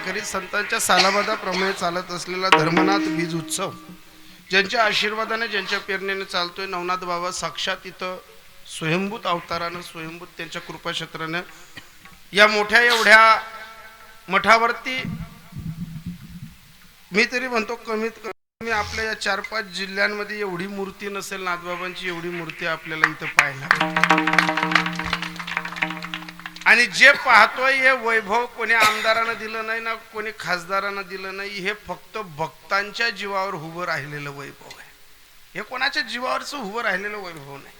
वारकरी संतांच्या सालाबादाप्रमाणे चालत असलेला धर्मनाथ बीज उत्सव ज्यांच्या आशीर्वादाने ज्यांच्या प्रेरणेने चालतोय नवनाथ बाबा साक्षात इथं स्वयंभूत अवतारानं स्वयंभूत त्यांच्या कृपाक्षेत्रानं या मोठ्या एवढ्या मठावरती मी तरी म्हणतो कमीत कमी आपल्या या चार पाच जिल्ह्यांमध्ये एवढी मूर्ती नसेल नाथबाबांची एवढी मूर्ती आपल्याला इथं पाहायला आणि जे पाहतोय हे वैभव कोणी आमदारानं दिलं नाही ना कोणी खासदारानं दिलं नाही हे फक्त भक्तांच्या जीवावर उभं राहिलेलं वैभव आहे. हे कोणाच्या जीवावरच उभं राहिलेलं वैभव नाही.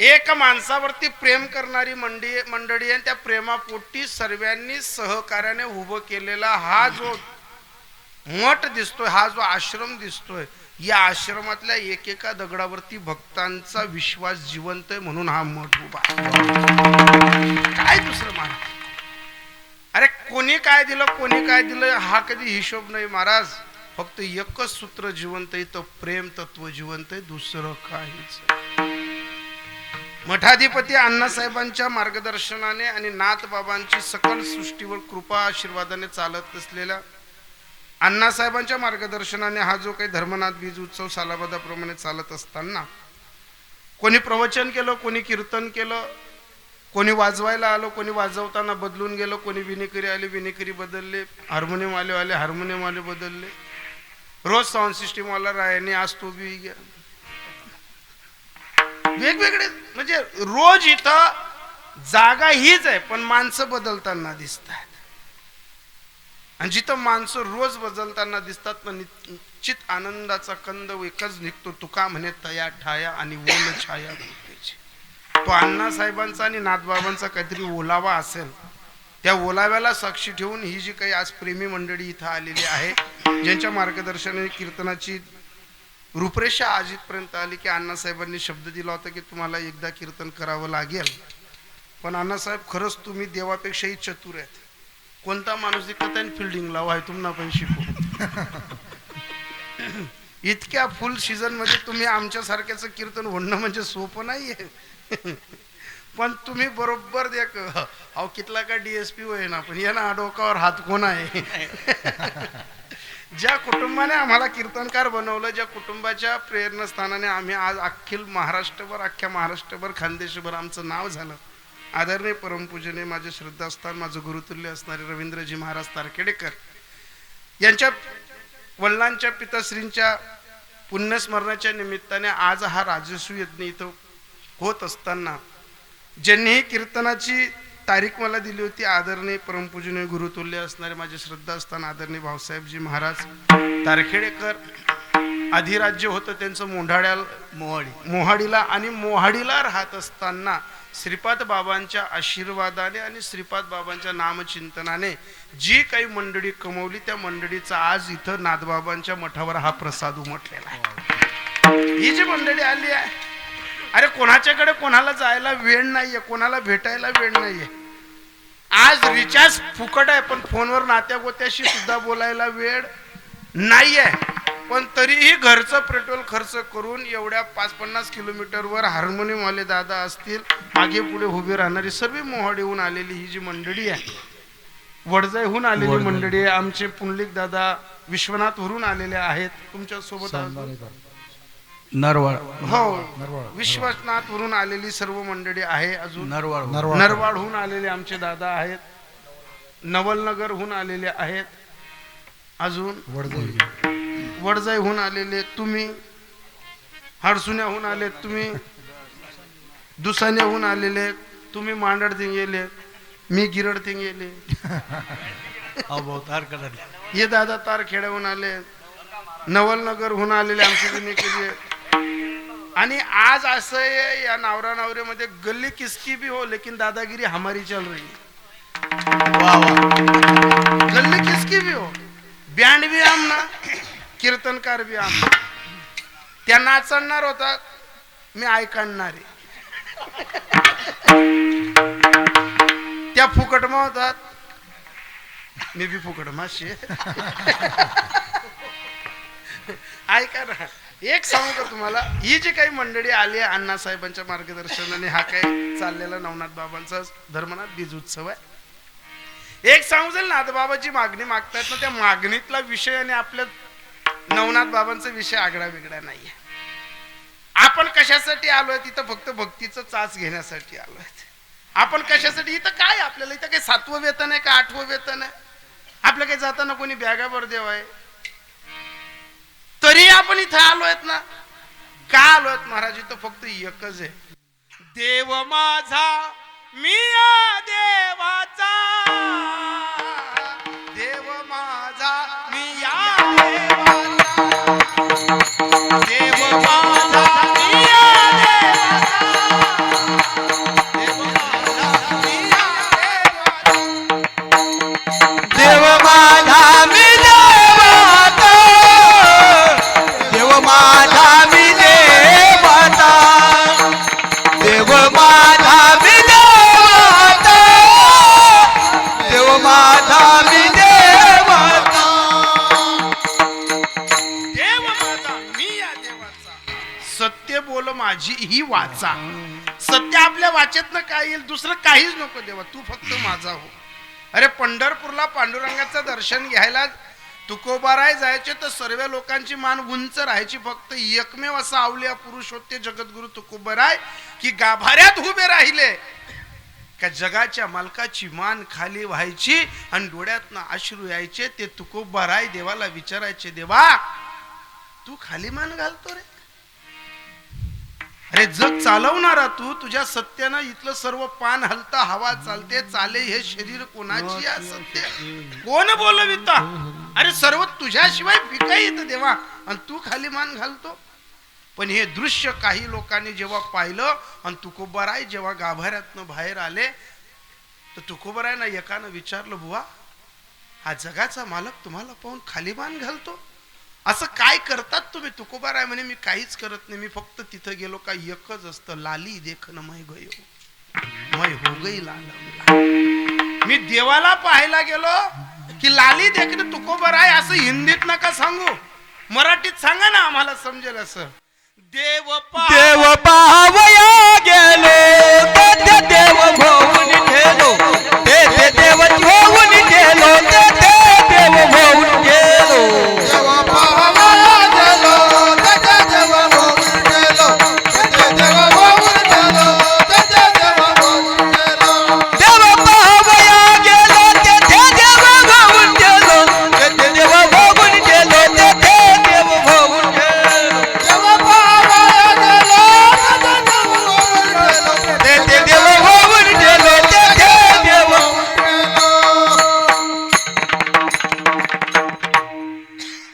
एक माणसावरती प्रेम करणारी मंडी मंडळी आहे त्या प्रेमापोटी सर्वांनी सहकार्याने उभं केलेला हा जो मठ दिसतोय हा जो आश्रम दिसतोय या आश्रमातल्या एकेका दगडावरती भक्तांचा विश्वास जिवंत आहे म्हणून हा मठ उभा काय दुसरं महाराज अरे कोणी काय दिलं कोणी काय दिलं हा कधी हिशोब नाही महाराज. फक्त एकच सूत्र जिवंत आहे तर प्रेम तत्व जिवंत आहे दुसरं काहीच मठाधिपती अण्णासाहेबांच्या मार्गदर्शनाने आणि नाथबाबांची सकल सृष्टीवर कृपा आशीर्वादाने चालत असलेल्या अण्णासाहेबांच्या मार्गदर्शनाने हा जो काही धर्मनाथ बीज उत्सव सालाबादाप्रमाणे चालत असताना कोणी प्रवचन केलं कोणी कीर्तन केलं कोणी वाजवायला आलो कोणी वाजवताना बदलून गेलं कोणी विनेकरी आले विनेकरी बदलले हार्मोनियम आले आले हार्मोनियम आले बदलले. रोज साऊंड सिस्टीमवाला रायाने आज तो बी घ्या वेगवेगळे म्हणजे रोज इथं जागा हीच आहे पण माणसं बदलताना दिसत आहेत आणि जिथं माणसं रोज बदलताना दिसतात पण निश्चित आनंदाचा कंद एकच निघतो तुका म्हणे तया ठाया आणि ओल छाया तो अण्णासाहेबांचा आणि नाथबाबांचा काहीतरी ओलावा असेल त्या ओलाव्याला साक्षी ठेवून ही जी काही आज प्रेमी मंडळी इथं आलेली आहे ज्यांच्या मार्गदर्शनाने कीर्तनाची रूपरेषा आज इथपर्यंत आली की अण्णासाहेबांनी शब्द दिला होता की तुम्हाला एकदा कीर्तन करावं लागेल. पण अण्णासाहेब खरंच तुम्ही देवापेक्षाही चतुर आहेत. कोणता माणूस दिसत आहे फिल्डिंग लावा आहे तुम्हाला पण शिकू. इतक्या फुल सीझनमध्ये तुम्ही आमच्यासारख्याचं कीर्तन होणं म्हणजे सोपं नाहीये. पण तुम्ही बरोबर देख अहो कितला का डीएसपी होय ना पण या ना डोकावर हात कोण आहे? ज्या कुटुंबाने आम्हाला कीर्तनकार बनवलं ज्या कुटुंबाच्या प्रेरणास्थानाने आम्ही आज अख्खील महाराष्ट्रभर अख्ख्या महाराष्ट्रभर खानदेशभर आमचं नाव झालं. आदरणीय परमपूजने माझे श्रद्धास्थान माझं गुरुतुल्य असणारे रवींद्रजी महाराज तारखेडेकर यांच्या वडिलांच्या पिताश्रींच्या पुण्यस्मरणाच्या निमित्ताने आज हा राजस्व यज्ञ इथं होत असताना ज्यांनी कीर्तनाची तारीख मला दिली होती आदरणीय परमपूजनीय गुरुतुल्य असणारे माझे श्रद्धास्थान आदरणीय भाऊसाहेबजी महाराज तारखेडेकर अधिराज्य होतं त्यांचं मोंढाड्याला मोहाडी मोहाडीला आणि मोहाडीला राहत असताना श्रीपाद बाबांच्या आशीर्वादाने आणि श्रीपाद बाबांच्या नामचिंतनाने जी काही मंडळी कमवली त्या मंडळीचा आज इथं नाथबाबांच्या मठावर हा प्रसाद उमटलेला आहे. ही जी मंडळी आली आहे अरे कोणाच्याकडे कोणाला जायला वेळ नाहीये कोणाला भेटायला वेळ नाहीये. आज रिचार्ज फुकट आहे पण फोनवर नात्या गोत्याशी सुद्धा बोलायला वेळ नाहीये. पण तरीही घरचं पेट्रोल खर्च करून एवढ्या पाच पन्नास किलोमीटरवर हार्मोनियमवाले दादा असतील मागे पुढे उभे राहणारी सर्व मोहाडीहून आलेली ही जी मंडळी आहे वडजाईहून आलेली. मंडळी आहे आमचे पुंडलिक दादा विश्वनाथवरून आलेले आहेत तुमच्यासोबत नरवाड हो विश्वनाथवरून आलेली सर्व मंडळी आहे अजून. नरवाड. नरवाडहून आलेले आमचे दादा आहेत नवलनगरहून आलेले आहेत अजून वडजाई. वडजाईहून आलेले तुम्ही. हडसुण्याहून आले तुम्ही. दुसाण्याहून आलेले तुम्ही मांडड गेले मी गिरड गेले अवतार करत हे दादा तारखेड्याहून आले नवलनगरहून आलेले आमचे जुने केले आणि आज असं आहे या नवरा नवऱ्यामध्ये गल्ली किसकी भी हो लेकिन दादागिरी हमारी चल रही गल्ली किसकी भी हो. बँड भी आम ना. कीर्तनकार बी आम त्या नाचणार होता मी ऐकणार त्या फुकटमा होतात मी बी फुकट माशी ऐका ना एक सांगू का तुम्हाला? ही जी काही मंडळी आली आहे अण्णासाहेबांच्या मार्गदर्शनाने हा काय चाललेला नवनाथ बाबांचा धर्मनाथ बीज उत्सव आहे. एक सांगू जाईल नाथबाबाची मागणी मागतायत ना त्या मागणीतला विषय आणि आपल्या नवनाथ बाबांचा विषय आगळा वेगळा नाहीये. आपण कशासाठी आलोय तिथं फक्त भक्तीचं चाच घेण्यासाठी आलोय. आपण कशासाठी? इथं काय आपल्याला? इथं काही सातवं वेतन आहे का आठवं वेतन आहे? आपलं काही जाताना कोणी बॅगावर देव आहे? तरी आपण इथं आलोयत ना? का आलोयत महाराज? इथं फक्त एकच आहे. देव माझा मी देवाचा. देव माझा मी या देवाचा. देव माझा ही वाचा आपल्या वाचेत काय येईल दुसरं काहीच नको देवा तू फक्त माझा हो. अरे पंढरपूरला पांडुरंगाचं दर्शन घ्यायला तुकोबाराय जायचे तर सर्व लोकांची मान उंच राहायची. फक्त एकमेव असा आवलिया पुरुष होते जगद्गुरु तुकोबाराय की गाभाऱ्यात उभे राहिले. का जगाच्या मालकाची मान खाली व्हायची आणि डोळ्यातनं अश्रू यायचे ते तुकोबाराय देवाला विचारायचे देवा तू खाली मान घालतो रे. अरे जग चालवणारा तू तुझ्या सत्यानं इथलं सर्व पान हलता हवा चालते चाले हे शरीर कोणाची सत्य कोण बोलविता? अरे सर्व तुझ्याशिवाय पिकाई येतं देवा. आणि तू खाली मान घालतो. पण हे दृश्य काही लोकांनी जेव्हा पाहिलं आणि तुकोबराय जेव्हा गाभाऱ्यातनं बाहेर आले तर तुकोबरायना एकानं विचारलं बुवा हा जगाचा मालक तुम्हाला पाहून खाली मान घालतो? असं काय करतात तुम्ही? तुकोबाराय म्हणे मी काहीच करत नाही. मी फक्त तिथं गेलो का एकच असतं. लाली देखन मै गयो. मै हो गई लाल मी देवाला पाहायला गेलो की लाली देखणं आहे असं हिंदीत नका सांगू. मराठीत सांगा ना आम्हाला समजेल असं. देव देव पाहवया गेलो.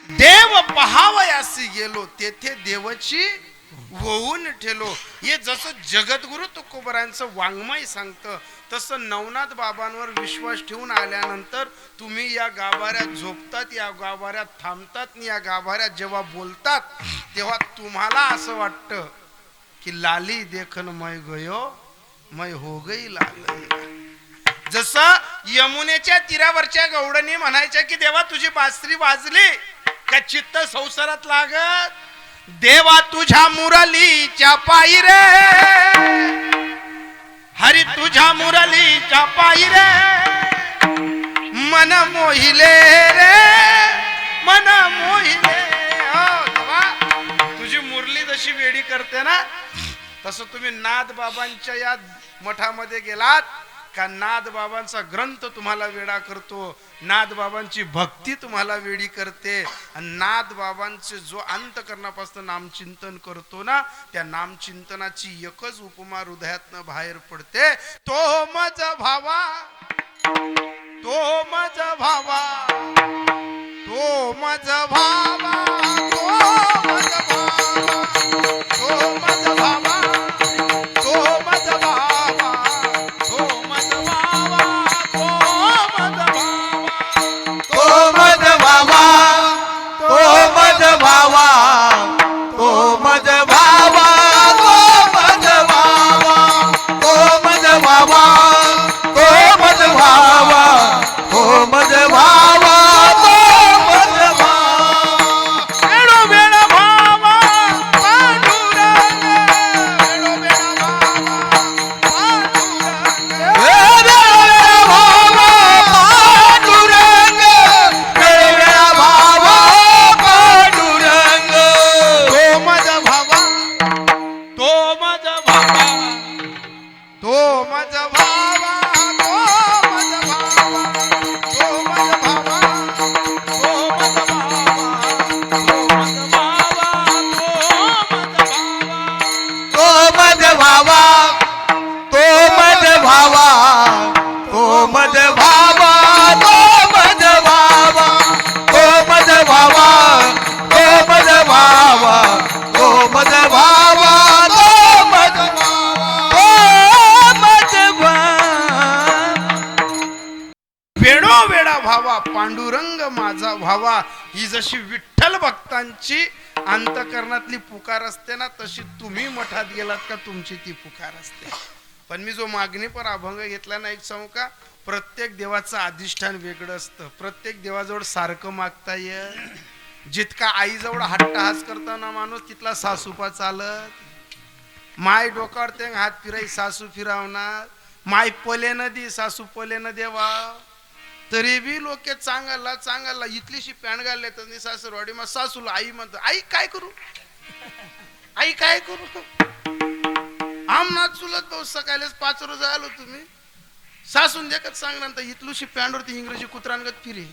देव पहावयासी गेलो तेथे देवची होऊन ठेलो. हे जसं जगद्गुरु तुकोबरांचं वाङ्मय सांगतं तसं नवनाथ बाबांवर विश्वास ठेवून आल्यानंतर तुम्ही या गाभाऱ्यात झोपतात या गाभाऱ्यात थांबतात आणि या गाभाऱ्यात जेव्हा बोलतात तेव्हा तुम्हाला असं वाटतं की लाली देखन मय गयो मय हो गई लाल जसं यमुनेच्या तीरावरच्या गौडणी म्हणायच्या की देवा तुझी बासरी वाजली. का चित्त संसारात लागत? देवा तुझ्या मुरलीच्या पायी रे. हरी तुझ्या मुरलीच्या पायी रे. मन मोहिले रे मन मोहिले. हो, तुझी मुरली जशी वेडी करते ना तसं तुम्ही नाथ बाबांच्या या मठामध्ये गेलात का नादबाबांचा ग्रंथ तुम्हाला वेडा करतो? नादबाबांची भक्ती तुम्हाला वेडी करते. आणि जो अंतकरणापासून नामचिंतन करतो ना त्या नामचिंतनाची एकच उपमा हृदयातनं बाहेर पडते. तो मज भावा. तो मज भावा. तो मज भावा. पांडुरंग माझा व्हावा. ही जशी विठ्ठल भक्तांची अंतकरणातली पुकार असते ना तशी तुम्ही मठात गेलात का तुमची ती पुकार असते. पण मी जो मागणीपर अभंग घेतला ना एक सांगू का? प्रत्येक देवाचं अधिष्ठान वेगळं असतं. प्रत्येक देवाजवळ सारखं मागता येत. जितका आईजवळ हट्टहास करताना माणूस तिथला सासूपा चालत. माय डोकावर ते हात फिराई सासू फिरावणार. माय पले नदी सासू पले न देवा तरी बी लोक चांगला चांगला इथलीशी पॅन्ट घालले तर सासूरवाडी मग सासूला आई म्हणतो आई काय करू? आई काय करू? आमना चुलत भाऊ सकाळीच पाच रोज आलो तुम्ही. सासून देखत सांगणार तर इथलूशी पॅन्टवरती इंग्रजी कुत्रांगत फिरे.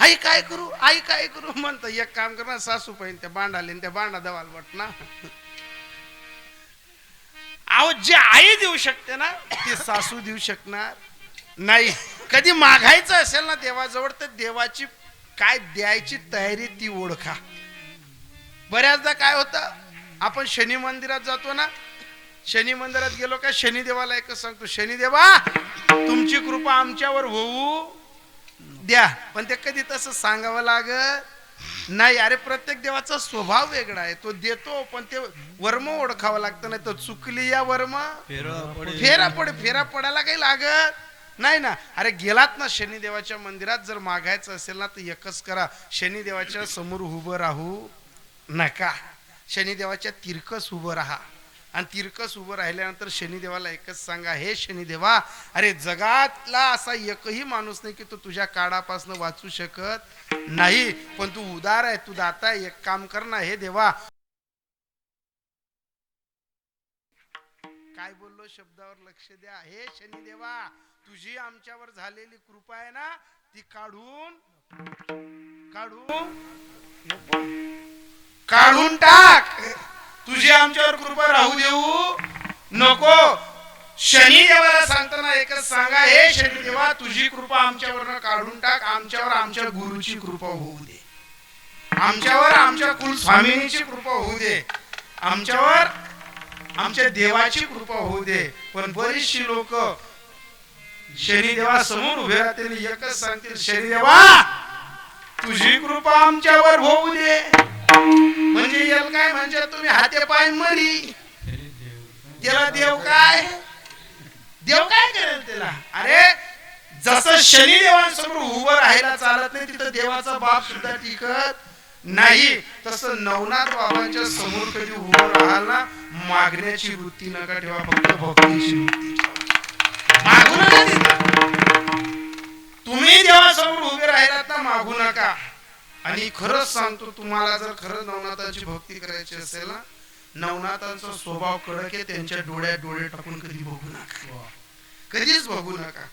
आई काय करू? आई काय करू? म्हणत एक काम कर ना सासू पाहिजे त्या बांडाले त्या बांडा दवाल वाट ना. आहो जे आई देऊ शकते ना ते सासू देऊ शकणार. नाही. कधी मागायचं असेल ना देवाजवळ तर देवाची काय द्यायची तयारी ती ओळखा. बऱ्याचदा काय होतं आपण शनी मंदिरात जातो ना शनी मंदिरात गेलो का शनी देवाला एकच सांगतो शनी देवा तुमची कृपा आमच्यावर होऊ द्या. पण ते कधी तसं सांगावं लागत नाही. अरे प्रत्येक देवाचा स्वभाव वेगळा आहे. तो देतो पण ते वर्म ओळखावं लागतं नाही तर चुकली या वर्म फेरा पड फेरा पडायला काही लागत नाही ना. अरे गेलात ना शनिदेवाच्या मंदिरात जर मागायचं असेल ना तर एकच करा. शनिदेवाच्या समोर उभं राहू नका. शनिदेवाच्या तिरकस उभं राहा. आणि तिरकस उभं राहिल्यानंतर शनिदेवाला एकच सांगा हे शनिदेवा अरे जगातला असा एकही माणूस नाही की तो तुझ्या काळापासून वाचू शकत नाही. पण तू उदार आहे तू दाता आहे. एक काम कर ना हे देवा काय बोललो? शब्दावर लक्ष द्या. हे शनिदेवा तुझी आमच्यावर झालेली कृपा आहे ना ती काढून काढून काढून टाक. तुझी आमच्यावर कृपा राहू देऊ नको. शनिदेवाला सांगताना एकच सांगा हे शनिदेवा तुझी कृपा आमच्यावर काढून टाक. आमच्यावर आमच्या गुरुची कृपा होऊ दे. आमच्यावर आमच्या कुल स्वामिनीची कृपा होऊ दे. आमच्यावर आमच्या देवाची कृपा होऊ दे. पण बरीचशी लोक शनिदेवा समोर उभे राहतील. एकच सांगतील शनिदेवा तुझी कृपा आमच्यावर होऊ दे. म्हणजे याला काय म्हणजे तुम्ही? हाते पाय मरी. त्याला देव काय? देव काय करेल त्याला? अरे जसं शनिदेवांसमोर उभं राहायला चालत नाही तिथं देवाचा बाप सुद्धा टिकत नाही तसं नवनाथ बाबांच्या समोर कधी उभं राहाल ना मागण्याची वृत्ती नका ठेवा फक्त भक्तीची वृत्ती. मागू नका तुम्ही देवासमोर उभे राहिलात ना मागू नका. आणि खरंच सांगतो तुम्हाला जर खरंच नवनाथांची भक्ती करायची असेल ना नवनाथांचा स्वभाव कडक आहे त्यांच्या डोळ्यात डोळे टाकून कधी बघू नका. कधीच बघू नका.